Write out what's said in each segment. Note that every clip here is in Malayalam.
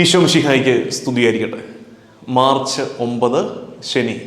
ഈശോമിഷിഹായിക്ക് സ്തുതിയായിരിക്കട്ടെ. മാർച്ച് ഒമ്പത് ശനി.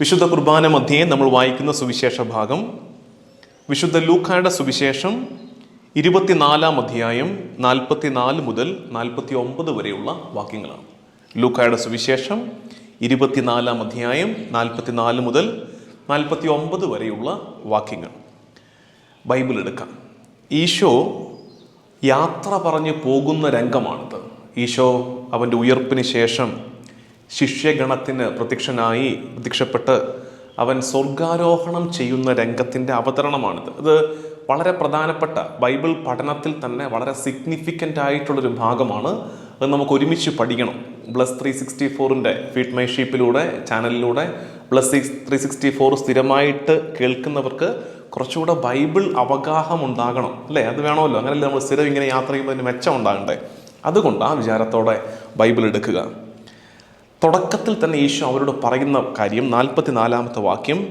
വിശുദ്ധ കുർബാന മധ്യേ നമ്മൾ വായിക്കുന്ന സുവിശേഷ ഭാഗം. വിശുദ്ധ ലൂക്കായുടെ സുവിശേഷം ഇരുപത്തിനാലാം അധ്യായം നാൽപ്പത്തിനാല് മുതൽ നാൽപ്പത്തി ഒമ്പത് വരെയുള്ള വാക്യങ്ങളാണ്. ലൂക്കായുടെ സുവിശേഷം ഇരുപത്തിനാലാം അധ്യായം നാൽപ്പത്തിനാല് മുതൽ നാൽപ്പത്തി ഒമ്പത് വരെയുള്ള വാക്യങ്ങൾ. ബൈബിൾ എടുക്കാം. ഈശോ യാത്ര പറഞ്ഞ് പോകുന്ന രംഗമാണിത്. ഈശോ അവന്റെ ഉയർപ്പിന് ശേഷം ശിഷ്യഗണത്തിന് പ്രത്യക്ഷനായി പ്രത്യക്ഷപ്പെട്ട് അവൻ സ്വർഗാരോഹണം ചെയ്യുന്ന രംഗത്തിന്റെ അവതരണമാണിത്. ഇത് വളരെ പ്രധാനപ്പെട്ട ബൈബിൾ പഠനത്തിൽ തന്നെ വളരെ സിഗ്നിഫിക്കന്റ് ആയിട്ടുള്ളൊരു ഭാഗമാണ്. അത് നമുക്ക് ഒരുമിച്ച് പഠിക്കണം. പ്ലസ് ത്രീ സിക്സ്റ്റി ഫോറിന്റെ ഫീഡ് മൈ ഷീപ്പിലൂടെ ചാനലിലൂടെ plus six three sixty four സ്ഥിരമായിട്ട് കേൾക്കുന്നവർക്ക് കുറച്ചുകൂടെ ബൈബിൾ അവഗാഹം ഉണ്ടാകണം. അല്ലേ? അത് വേണമല്ലോ. അങ്ങനെയല്ലേ നമ്മൾ സ്ഥിരം ഇങ്ങനെ യാത്ര ചെയ്യുമ്പോൾ അതിന് മെച്ചം ഉണ്ടാകണ്ടേ? അതുകൊണ്ട് ആ വിചാരത്തോടെ ബൈബിൾ എടുക്കുക. തുടക്കത്തിൽ തന്നെ ഈശോ അവരോട് പറയുന്ന കാര്യം നാൽപ്പത്തിനാലാമത്തെ വാക്യം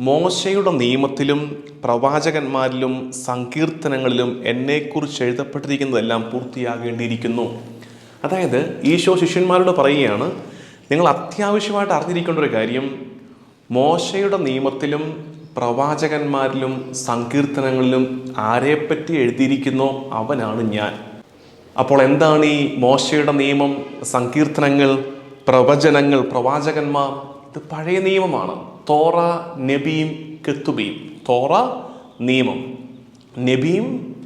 മോശയുടെ നിയമത്തിലും പ്രവാചകന്മാരിലും സങ്കീർത്തനങ്ങളിലും എന്നെക്കുറിച്ച് എഴുതപ്പെട്ടിരിക്കുന്നതെല്ലാം പൂർത്തിയാകേണ്ടിയിരിക്കുന്നു. അതായത് ഈശോ ശിഷ്യന്മാരോട് പറയുകയാണ് നിങ്ങൾ അത്യാവശ്യമായിട്ട് അറിഞ്ഞിരിക്കേണ്ട ഒരു കാര്യം മോശയുടെ നിയമത്തിലും പ്രവാചകന്മാരിലും സങ്കീർത്തനങ്ങളിലും ആരെപ്പറ്റി എഴുതിയിരിക്കുന്നോ അവനാണ് ഞാൻ. അപ്പോൾ എന്താണ് ഈ മോശയുടെ നിയമം സങ്കീർത്തനങ്ങൾ പ്രവചനങ്ങൾ പ്രവാചകന്മാർ? ഇത് പഴയ നിയമമാണ്. തോറ നബിയും കെത്തുബിയും. തോറ നിയമം. നബിയും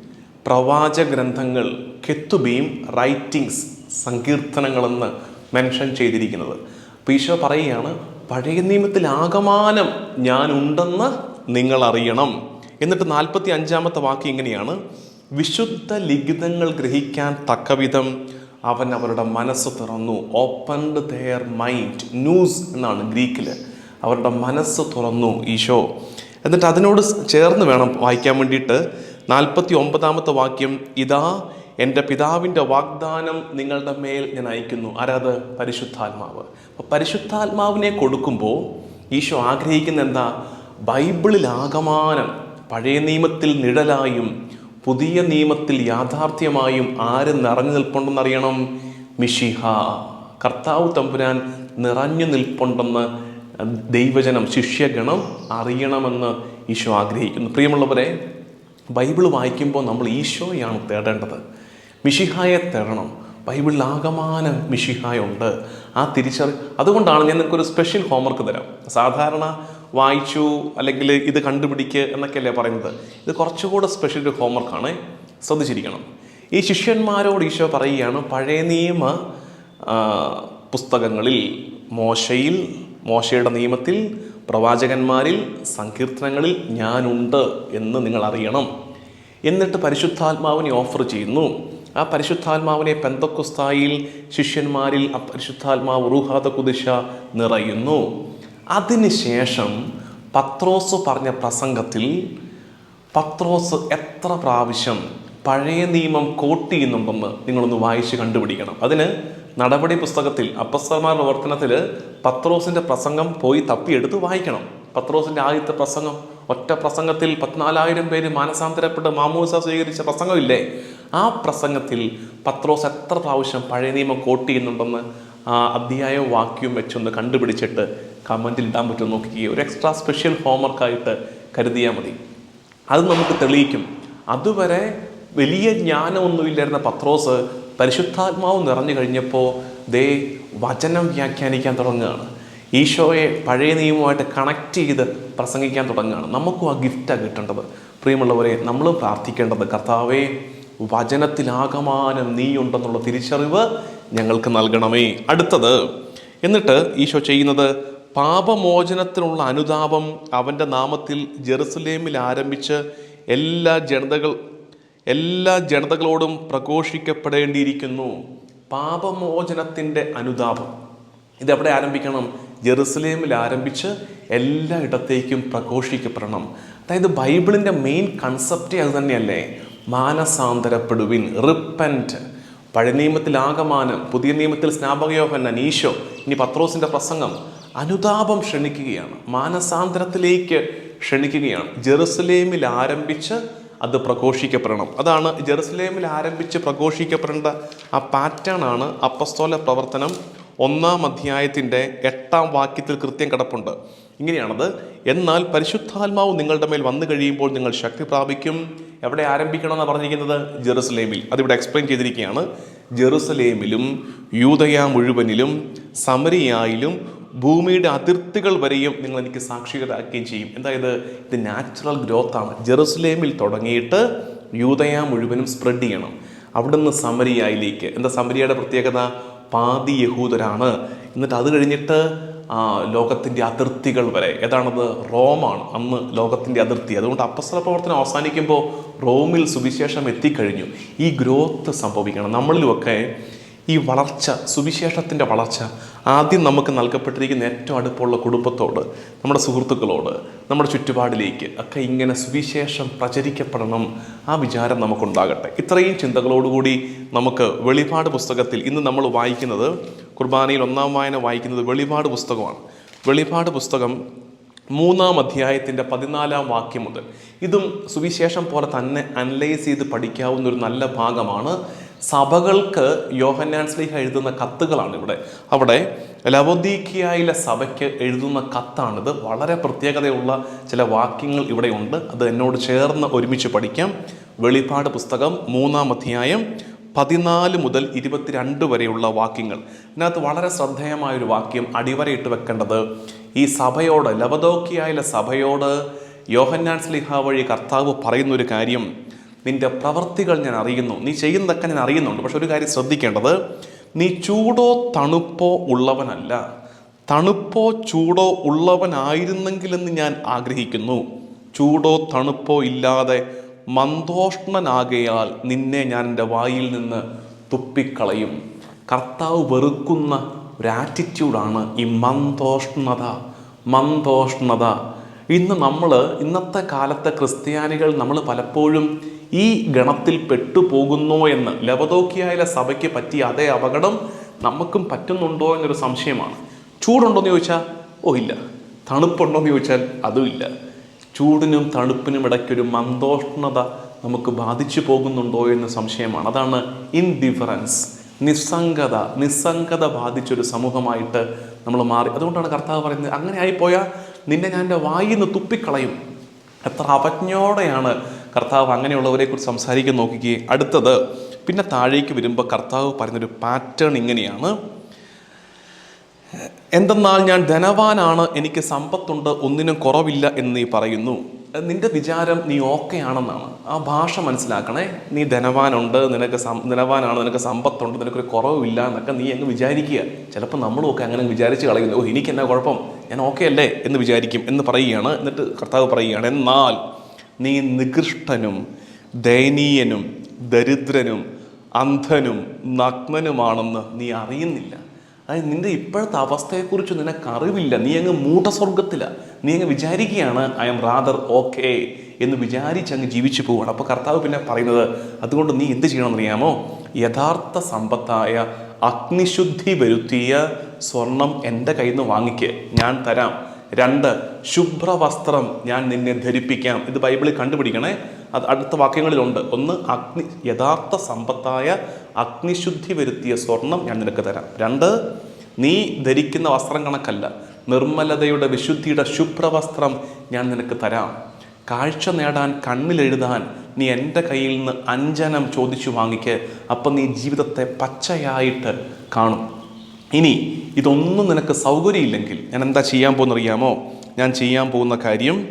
പ്രവാച ഗ്രന്ഥങ്ങൾ കെത്തുബിയും റൈറ്റിങ്സ് സങ്കീർത്തനങ്ങളെന്ന് മെൻഷൻ ചെയ്തിരിക്കുന്നത്. അപ്പോൾ ഈശോ പറയുകയാണ് പഴയ നിയമത്തിൽ ആകമാനം ഞാനുണ്ടെന്ന് നിങ്ങൾ അറിയണം എന്നിട്ട് നാൽപ്പത്തി അഞ്ചാമത്തെ വാക്യം ഇങ്ങനെയാണ്. വിശുദ്ധ ലിഖിതങ്ങൾ ഗ്രഹിക്കാൻ തക്കവിധം അവൻ അവരുടെ മനസ്സ് തുറന്നു. ഓപ്പൺഡ് ദെയർ മൈൻഡ് ന്യൂസ് എന്നാണ് ഗ്രീക്കിൽ അവരുടെ മനസ്സ് തുറന്നു ഈശോ. എന്നിട്ട് അതിനോട് ചേർന്ന് വേണം വായിക്കാൻ വേണ്ടിയിട്ട് നാൽപ്പത്തി ഒമ്പതാമത്തെ വാക്യം ഇതാ എന്റെ പിതാവിന്റെ വാഗ്ദാനം നിങ്ങളുടെ മേൽ ഞാൻ അയക്കുന്നു ആരാത്? പരിശുദ്ധാത്മാവ്. അപ്പോൾ പരിശുദ്ധാത്മാവിനെ കൊടുക്കുമ്പോൾ ഈശോ ആഗ്രഹിക്കുന്ന എന്താ? ബൈബിളിലാകമാനം പഴയ നിയമത്തിൽ നിഴലായും പുതിയ നിയമത്തിൽ യാഥാർത്ഥ്യമായും ആര് നിറഞ്ഞു നിൽപ്പുണ്ടെന്നറിയണം? മിഷിഹ കർത്താവ് തമ്പുരാൻ നിറഞ്ഞു നിൽപ്പുണ്ടെന്ന് ദൈവജനം ശിഷ്യഗണം അറിയണമെന്ന് ഈശോ ആഗ്രഹിക്കുന്നു. പ്രിയമുള്ളവരെ ബൈബിൾ വായിക്കുമ്പോൾ നമ്മൾ ഈശോയാണ് തേടേണ്ടത്. മിഷിഹായെ തേടണം. ബൈബിളിൽ ആകമാനം മിഷിഹായ ഉണ്ട് ആ തിരിച്ചറി അതുകൊണ്ടാണ് ഞാൻ നിങ്ങൾക്കൊരു സ്പെഷ്യൽ ഹോംവർക്ക് തരാം. സാധാരണ വായിച്ചു അല്ലെങ്കിൽ ഇത് കണ്ടുപിടിക്കുക എന്നൊക്കെയല്ലേ പറയുന്നത്. ഇത് കുറച്ചുകൂടെ സ്പെഷ്യൽ ഒരു ഹോംവർക്കാണ് ശ്രദ്ധിച്ചിരിക്കണം. ഈ ശിഷ്യന്മാരോട് ഈശോ പറയുകയാണ് പഴയ നിയമ പുസ്തകങ്ങളിൽ മോശയിൽ മോശയുടെ നിയമത്തിൽ പ്രവാചകന്മാരിൽ സങ്കീർത്തനങ്ങളിൽ ഞാനുണ്ട് എന്ന് നിങ്ങൾ അറിയണം. എന്നിട്ട് പരിശുദ്ധാത്മാവിനെ ഓഫർ ചെയ്യുന്നു. ആ പരിശുദ്ധാത്മാവിനെ പെന്തക്കുസ്തായിൽ ശിഷ്യന്മാരിൽ ആ പരിശുദ്ധാത്മാവ് റൂഹാത കുദിശ നിറയുന്നു. അതിനുശേഷം പത്രോസ് പറഞ്ഞ പ്രസംഗത്തിൽ പത്രോസ് എത്ര പ്രാവശ്യം പഴയ നിയമം കോട്ട് ചെയ്യുന്നുണ്ടെന്ന് നിങ്ങളൊന്ന് വായിച്ച് കണ്ടുപിടിക്കണം. അതിന് നടപടി പുസ്തകത്തിൽ അപ്പസ്തമാരുടെ പ്രവർത്തനത്തിൽ പത്രോസിന്റെ പ്രസംഗം പോയി തപ്പിയെടുത്ത് വായിക്കണം. പത്രോസിന്റെ ആദ്യത്തെ പ്രസംഗം ഒറ്റ പ്രസംഗത്തിൽ പത്തിനാലായിരം പേര് മാനസാന്തരപ്പെട്ട് മാമൂസ സ്വീകരിച്ച പ്രസംഗമില്ലേ? ആ പ്രസംഗത്തിൽ പത്രോസ് എത്ര പ്രാവശ്യം പഴയ നിയമം കോട്ട് ചെയ്യുന്നുണ്ടെന്ന് ആ അധ്യായവും വാക്യവും വെച്ചൊന്ന് കണ്ടുപിടിച്ചിട്ട് കമന്റിൽ ഇടാൻ പറ്റുമോ നോക്കിക്കുക ഒരു എക്സ്ട്രാ സ്പെഷ്യൽ ഹോംവർക്കായിട്ട് കരുതിയാൽ മതി. അത് നമുക്ക് തെളിയിക്കും. അതുവരെ വലിയ ജ്ഞാനമൊന്നുമില്ലായിരുന്ന പത്രോസ് പരിശുദ്ധാത്മാവ് നിറഞ്ഞു കഴിഞ്ഞപ്പോൾ ദേ വചനം വ്യാഖ്യാനിക്കാൻ തുടങ്ങുകയാണ്. ഈശോയെ പഴയ നിയമമായിട്ട് കണക്ട് ചെയ്ത് പ്രസംഗിക്കാൻ തുടങ്ങുകയാണ്. നമുക്കും ആ ഗിഫ്റ്റാണ് കിട്ടേണ്ടത്. പ്രിയമുള്ളവരെ നമ്മൾ പ്രാർത്ഥിക്കേണ്ടത് കർത്താവേ വചനത്തിലാകമാനം നീ ഉണ്ടെന്നുള്ള തിരിച്ചറിവ് ഞങ്ങൾക്ക് നൽകണമേ. അടുത്തത് എന്നിട്ട് ഈശോ ചെയ്യുന്നത് പാപമോചനത്തിനുള്ള അനുതാപം അവന്റെ നാമത്തിൽ ജെറുസലേമിൽ ആരംഭിച്ച് എല്ലാ ജനതകൾ എല്ലാ ജനതകളോടും പ്രഘോഷിക്കപ്പെടേണ്ടിയിരിക്കുന്നു. പാപമോചനത്തിന്റെ അനുതാപം. ഇതെവിടെ ആരംഭിക്കണം? ജെറുസലേമിൽ ആരംഭിച്ച് എല്ലാ ഇടത്തേക്കും പ്രഘോഷിക്കപ്പെടണം. അതായത് ബൈബിളിന്റെ മെയിൻ കൺസെപ്റ്റ് അത് തന്നെയല്ലേ? മാനസാന്തരപ്പെടുവിൻ റിപ്പന്റ് പഴയ നിയമത്തിൽ ആകമാനം പുതിയ നിയമത്തിൽ സ്നാപകയോഹന്നൻ ഇനി പത്രോസിന്റെ പ്രസംഗം. അനുതാപം ക്ഷണിക്കുകയാണ് മാനസാന്തരത്തിലേക്ക് ക്ഷണിക്കുകയാണ്. ജെറുസലേമിൽ ആരംഭിച്ച് അത് പ്രഘോഷിക്കപ്പെടണം. അതാണ് ജെറുസലേമിൽ ആരംഭിച്ച് പ്രഘോഷിക്കപ്പെടേണ്ട ആ പാറ്റേൺ ആണ് അപ്പസ്തോല പ്രവർത്തനം ഒന്നാം അധ്യായത്തിന്റെ എട്ടാം വാക്യത്തിൽ കൃത്യം കിടപ്പുണ്ട്. ഇങ്ങനെയാണത് എന്നാൽ പരിശുദ്ധാത്മാവ് നിങ്ങളുടെ മേൽ വന്നു കഴിയുമ്പോൾ നിങ്ങൾ ശക്തി പ്രാപിക്കും. എവിടെ ആരംഭിക്കണം ആരംഭിക്കണമെന്നാണ് പറഞ്ഞിരിക്കുന്നത്? ജെറുസലേമിൽ. അതിവിടെ എക്സ്പ്ലെയിൻ ചെയ്തിരിക്കുകയാണ് ജെറുസലേമിലും യൂതയ മുഴുവനിലും സമരിയായിലും ഭൂമിയുടെ അതിർത്തികൾ വരെയും നിങ്ങൾ എനിക്ക് സാക്ഷികരാക്കുകയും ചെയ്യും. എന്തായത്? ഇത് നാച്ചുറൽ ഗ്രോത്ത് ആണ്. ജെറുസലേമിൽ തുടങ്ങിയിട്ട് യൂതയ മുഴുവനും സ്പ്രെഡ് ചെയ്യണം. അവിടുന്ന് സമരിയായിലേക്ക്. എന്താ സമരിയയുടെ പ്രത്യേകത? പാതി യഹൂദരാണ്. എന്നിട്ട് അത് കഴിഞ്ഞിട്ട് ലോകത്തിന്റെ അതിർത്തികൾ വരെ. ഏതാണത്? റോമാണ്. അന്ന് ലോകത്തിന്റെ അതിർത്തി. അതുകൊണ്ട് അപ്പസ്തല പ്രവർത്തനം അവസാനിക്കുമ്പോൾ റോമിൽ സുവിശേഷം എത്തിക്കഴിഞ്ഞു. ഈ ഗ്രോത്ത് സംഭവിക്കണം. നമ്മളിലുമൊക്കെ ഈ വളർച്ച സുവിശേഷത്തിന്റെ വളർച്ച ആദ്യം നമുക്ക് നൽകപ്പെട്ടിരിക്കുന്ന ഏറ്റവും അടുപ്പമുള്ള കുടുംബത്തോട് നമ്മുടെ സുഹൃത്തുക്കളോട് നമ്മുടെ ചുറ്റുപാടിലേക്ക് ഒക്കെ ഇങ്ങനെ സുവിശേഷം പ്രചരിക്കപ്പെടണം ആ വിചാരം നമുക്കുണ്ടാകട്ടെ. ഇത്രയും ചിന്തകളോടുകൂടി നമുക്ക് വെളിപാട് പുസ്തകത്തിൽ ഇന്ന് നമ്മൾ വായിക്കുന്നത് കുർബാനയിൽ ഒന്നാം വായന വായിക്കുന്നത് വെളിപാട് പുസ്തകമാണ്. വെളിപാട് പുസ്തകം മൂന്നാം അധ്യായത്തിന്റെ പതിനാലാം വാക്യം മുതൽ. ഇതും സുവിശേഷം പോലെ തന്നെ അനലൈസ് ചെയ്ത് പഠിക്കാവുന്ന ഒരു നല്ല ഭാഗമാണ്. സഭകൾക്ക് യോഹന്നാൻ സ്ലീഹ എഴുതുന്ന കത്തുകളാണ് ഇവിടെ. അവിടെ ലവോദീക്കിയായിലെ സഭയ്ക്ക് എഴുതുന്ന കത്താണിത്. വളരെ പ്രത്യേകതയുള്ള ചില വാക്യങ്ങൾ ഇവിടെയുണ്ട് അത് എന്നോട് ചേർന്ന് ഒരുമിച്ച് പഠിക്കാം. വെളിപാട് പുസ്തകം മൂന്നാം അധ്യായം പതിനാല് മുതൽ ഇരുപത്തിരണ്ട് വരെയുള്ള വാക്യങ്ങൾ. ഇതിനകത്ത് വളരെ ശ്രദ്ധേയമായൊരു വാക്യം അടിവരയിട്ട് വെക്കേണ്ടത് ഈ സഭയോട് ലവദോക്കിയായിലെ സഭയോട് യോഹന്നാൻ സ്ലിഹ വഴി കർത്താവ് പറയുന്ന ഒരു കാര്യം. നിന്റെ പ്രവൃത്തികൾ ഞാൻ അറിയുന്നു. നീ ചെയ്യുന്നതൊക്കെ ഞാൻ അറിയുന്നുണ്ട്. പക്ഷെ ഒരു കാര്യം ശ്രദ്ധിക്കേണ്ടത് നീ ചൂടോ തണുപ്പോ ഉള്ളവനല്ല. തണുപ്പോ ചൂടോ ഉള്ളവനായിരുന്നെങ്കിലെന്ന് ഞാൻ ആഗ്രഹിക്കുന്നു. ചൂടോ തണുപ്പോ ഇല്ലാതെ മന്ദോഷ്ണനാകയാൽ നിന്നെ ഞാൻ എന്റെ വായിൽ നിന്ന് തുപ്പിക്കളയും. കർത്താവ് വെറുക്കുന്ന ഒരു ആറ്റിറ്റ്യൂഡാണ് ഈ മന്ദോഷ്ണത. മന്ദോഷ്ണത. ഇന്ന് നമ്മൾ ഇന്നത്തെ കാലത്തെ ക്രിസ്ത്യാനികൾ നമ്മൾ പലപ്പോഴും ഈ ഗണത്തിൽ പെട്ടുപോകുന്നോ എന്ന് ലവദോക്കിയായ സഭയ്ക്ക് പറ്റിയ അതേ അപകടം നമുക്കും പറ്റുന്നുണ്ടോ എന്നൊരു സംശയമാണ്. ചൂടുണ്ടോ എന്ന് ചോദിച്ചാൽ ഓ ഇല്ല. തണുപ്പുണ്ടോ എന്ന് ചോദിച്ചാൽ അതും ഇല്ല. ചൂടിനും തണുപ്പിനും ഇടയ്ക്കൊരു മന്ദോഷ്ണത നമുക്ക് ബാധിച്ചു പോകുന്നുണ്ടോ എന്ന് സംശയമാണ്. അതാണ് ഇൻഡിഫറൻസ് നിസ്സംഗത നിസ്സംഗത ബാധിച്ചൊരു സമൂഹമായിട്ട് നമ്മൾ മാറി. അതുകൊണ്ടാണ് കർത്താവ് പറയുന്നത് അങ്ങനെ ആയിപ്പോയാൽ നിന്നെ ഞാൻ എന്റെ വായിൽ നിന്ന് തുപ്പിക്കളയും. എത്ര അവജ്ഞയോടെയാണ് കർത്താവ് അങ്ങനെയുള്ളവരെ കുറിച്ച് സംസാരിക്കാൻ നോക്കിക്കുകയും അടുത്തത് പിന്നെ താഴേക്ക് വരുമ്പോൾ കർത്താവ് പറയുന്നൊരു പാറ്റേൺ ഇങ്ങനെയാണ്. എന്തെന്നാൽ ഞാൻ ധനവാനാണ് എനിക്ക് സമ്പത്തുണ്ട് ഒന്നിനും കുറവില്ല എന്ന് നീ പറയുന്നു. നിന്റെ വിചാരം നീ ഓക്കെ ആണെന്നാണ്. ആ ഭാഷ മനസ്സിലാക്കണേ. നീ ധനവാനുണ്ട് നിനക്ക് ധനവാനാണ് നിനക്ക് സമ്പത്തുണ്ട് നിനക്കൊരു കുറവില്ല എന്നൊക്കെ നീ അങ്ങ് വിചാരിക്കുക. ചിലപ്പോൾ നമ്മളും ഒക്കെ അങ്ങനെ വിചാരിച്ച് കളയുന്നു. ഓ എനിക്ക് എന്നാ കുഴപ്പം? ഞാൻ ഓക്കെ അല്ലേ? എന്ന് വിചാരിക്കും എന്ന് പറയുകയാണ്. എന്നിട്ട് കർത്താവ് പറയുകയാണ് എന്നാൽ നീ നികൃഷ്ടനും ദയനീയനും ദരിദ്രനും അന്ധനും നഗ്നനുമാണെന്ന് നീ അറിയുന്നില്ല. അതായത് നിന്റെ ഇപ്പോഴത്തെ അവസ്ഥയെക്കുറിച്ച് നിനക്കറിവില്ല നീ അങ്ങ് മൂട്ടസ്വർഗത്തിലാണ് നീ അങ്ങ് വിചാരിക്കുകയാണ് ഐ എം റാദർ ഓക്കെ എന്ന് വിചാരിച്ച് അങ്ങ് ജീവിച്ചു പോവുകയാണ് അപ്പോൾ കർത്താവ് പിന്നെ പറയുന്നത് അതുകൊണ്ട് നീ എന്ത് ചെയ്യണമെന്നറിയാമോ? യഥാർത്ഥ സമ്പത്തായ അഗ്നിശുദ്ധി വരുത്തിയ സ്വർണം എന്റെ കയ്യിൽ നിന്ന് വാങ്ങിക്ക്. ഞാൻ തരാം. രണ്ട് ശുഭ്രവസ്ത്രം ഞാൻ നിന്നെ ധരിപ്പിക്കാം. ഇത് ബൈബിളിൽ കണ്ടുപിടിക്കണേ. അത് അടുത്ത വാക്യങ്ങളിലുണ്ട്. ഒന്ന് അഗ്നി യഥാർത്ഥ സമ്പത്തായ അഗ്നിശുദ്ധി വരുത്തിയ സ്വർണം ഞാൻ നിനക്ക് തരാം. രണ്ട് നീ ധരിക്കുന്ന വസ്ത്രം കണക്കല്ല. നിർമ്മലതയുടെ വിശുദ്ധിയുടെ ശുഭ്രവസ്ത്രം ഞാൻ നിനക്ക് തരാം. കാഴ്ച നേടാൻ കണ്ണിലെഴുതാൻ നീ എന്റെ കയ്യിൽ നിന്ന് അഞ്ജനം ചോദിച്ചു വാങ്ങിക്ക്. അപ്പം നീ ജീവിതത്തെ പച്ചയായിട്ട് കാണും. ഇനി ഇതൊന്നും നിനക്ക് സൗകര്യമില്ലെങ്കിൽ ഞാൻ എന്താ ചെയ്യാൻ പോകുന്നറിയാമോ? ഞാൻ ചെയ്യാൻ പോകുന്ന കാര്യം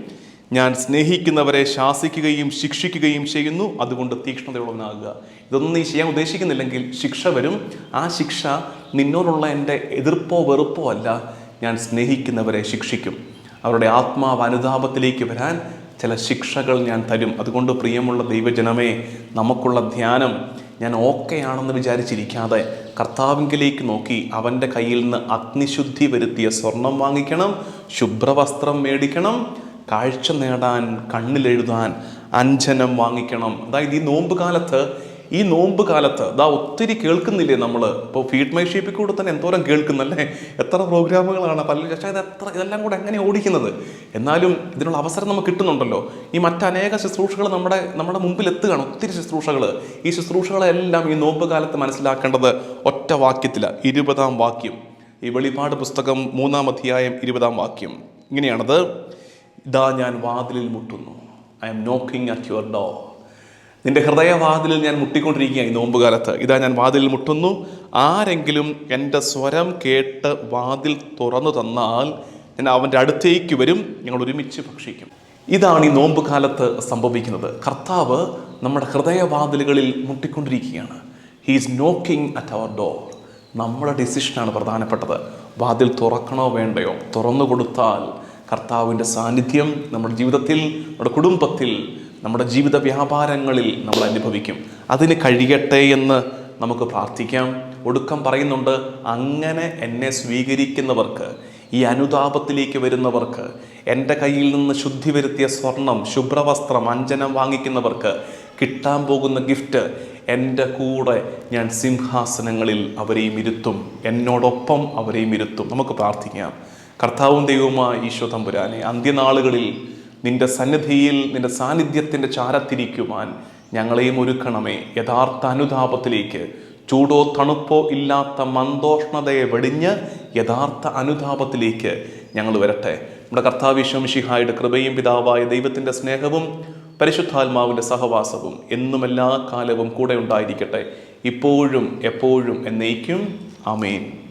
ഞാൻ സ്നേഹിക്കുന്നവരെ ശാസിക്കുകയും ശിക്ഷിക്കുകയും ചെയ്യുന്നു അതുകൊണ്ട് തീക്ഷ്ണതയുള്ളവനാകുക. ഇതൊന്നും നീ ചെയ്യാൻ ഉദ്ദേശിക്കുന്നില്ലെങ്കിൽ ശിക്ഷ വരും. ആ ശിക്ഷ നിന്നോടുള്ള എന്റെ എതിർപ്പോ വെറുപ്പോ അല്ല. ഞാൻ സ്നേഹിക്കുന്നവരെ ശിക്ഷിക്കും. അവരുടെ ആത്മാവ് അനുതാപത്തിലേക്ക് വരാൻ ചില ശിക്ഷകൾ ഞാൻ തരും. അതുകൊണ്ട് പ്രിയമുള്ള ദൈവജനമേ നമുക്കുള്ള ധ്യാനം ഞാൻ ഓക്കെ ആണെന്ന് വിചാരിച്ചിരിക്കാതെ കർത്താവിങ്കിലേക്ക് നോക്കി അവന്റെ കയ്യിൽ നിന്ന് അഗ്നിശുദ്ധി വരുത്തിയ സ്വർണം വാങ്ങിക്കണം ശുഭ്രവസ്ത്രം മേടിക്കണം കാഴ്ച നേടാൻ കണ്ണിലെഴുതാൻ അഞ്ജനം വാങ്ങിക്കണം. അതായത് ഈ നോമ്പ് കാലത്ത് ഈ നോമ്പ് കാലത്ത് ദാ ഒത്തിരി കേൾക്കുന്നില്ലേ നമ്മൾ ഇപ്പോൾ ഫീഡ് മൈ ഷേപ്പിൽ കൂടെ തന്നെ എന്തോരം കേൾക്കുന്നല്ലേ? എത്ര പ്രോഗ്രാമുകളാണ് പല പക്ഷേ ഇത് എത്ര ഇതെല്ലാം കൂടെ എങ്ങനെ ഓടിക്കുന്നത്? എന്നാലും ഇതിനുള്ള അവസരം നമുക്ക് കിട്ടുന്നുണ്ടല്ലോ. ഈ മറ്റനേക ശുശ്രൂഷകൾ നമ്മുടെ നമ്മുടെ മുമ്പിൽ എത്തുകയാണ് ഒത്തിരി ശുശ്രൂഷകൾ ഈ ശുശ്രൂഷകളെല്ലാം ഈ നോമ്പ് കാലത്ത് മനസ്സിലാക്കേണ്ടത് ഒറ്റ വാക്യത്തിലാണ് ഇരുപതാം വാക്യം. ഈ വെളിപാട് പുസ്തകം മൂന്നാം അധ്യായം ഇരുപതാം വാക്യം. ഇങ്ങനെയാണത്. ഇതാ ഞാൻ വാതിലിൽ മുട്ടുന്നു. I am knocking at your door നിന്റെ ഹൃദയവാതിലിൽ ഞാൻ മുട്ടിക്കൊണ്ടിരിക്കുകയാണ് ഈ നോമ്പുകാലത്ത്. ഇതാ ഞാൻ വാതിലിൽ മുട്ടുന്നു. ആരെങ്കിലും എന്റെ സ്വരം കേട്ട് വാതിൽ തുറന്നു തന്നാൽ ഞാൻ അവന്റെ അടുത്തേക്ക് വരും. ഞങ്ങൾ ഒരുമിച്ച് ഭക്ഷിക്കും. ഇതാണ് ഈ നോമ്പ് കാലത്ത് സംഭവിക്കുന്നത്. കർത്താവ് നമ്മുടെ ഹൃദയവാതിലുകളിൽ മുട്ടിക്കൊണ്ടിരിക്കുകയാണ്. He is knocking at our door നമ്മുടെ ഡിസിഷനാണ് പ്രധാനപ്പെട്ടത്. വാതിൽ തുറക്കണോ വേണ്ടയോ? തുറന്നു കൊടുത്താൽ കർത്താവിന്റെ സാന്നിധ്യം നമ്മുടെ ജീവിതത്തിൽ നമ്മുടെ കുടുംബത്തിൽ നമ്മുടെ ജീവിത വ്യാപാരങ്ങളിൽ നമ്മൾ അനുഭവിക്കും. അതിന് കഴിയട്ടെ എന്ന് നമുക്ക് പ്രാർത്ഥിക്കാം. ഒടുക്കം പറയുന്നുണ്ട് അങ്ങനെ എന്നെ സ്വീകരിക്കുന്നവർക്ക് ഈ അനുതാപത്തിലേക്ക് വരുന്നവർക്ക് എന്റെ കയ്യിൽ നിന്ന് ശുദ്ധി വരുത്തിയ സ്വർണം ശുഭ്രവസ്ത്രം അഞ്ജനം വാങ്ങിക്കുന്നവർക്ക് കിട്ടാൻ പോകുന്ന ഗിഫ്റ്റ് എന്റെ കൂടെ ഞാൻ സിംഹാസനങ്ങളിൽ അവരെയും ഇരുത്തും. എന്നോടൊപ്പം അവരെയും ഇരുത്തും. നമുക്ക് പ്രാർത്ഥിക്കാം. കർത്താവും ദൈവവുമായ ഈശോ തമ്പുരാനെ അന്ത്യനാളുകളിൽ നിന്റെ സന്നിധിയിൽ നിന്റെ സാന്നിധ്യത്തിന്റെ ചാരത്തിരിക്കുവാൻ ഞങ്ങളെയും ഒരുക്കണമേ. യഥാർത്ഥ അനുതാപത്തിലേക്ക്. ചൂടോ തണുപ്പോ ഇല്ലാത്ത മന്ദോഷ്ണതയെ വെടിഞ്ഞ് യഥാർത്ഥ അനുതാപത്തിലേക്ക് ഞങ്ങൾ വരട്ടെ. നമ്മുടെ കർത്താവിശ്വം ഷിഹായുടെ കൃപയും പിതാവായ ദൈവത്തിന്റെ സ്നേഹവും പരിശുദ്ധാത്മാവിന്റെ സഹവാസവും എന്നും എല്ലാ കാലവും കൂടെ ഉണ്ടായിരിക്കട്ടെ. ഇപ്പോഴും എപ്പോഴും എന്നേക്കും. ആമേൻ.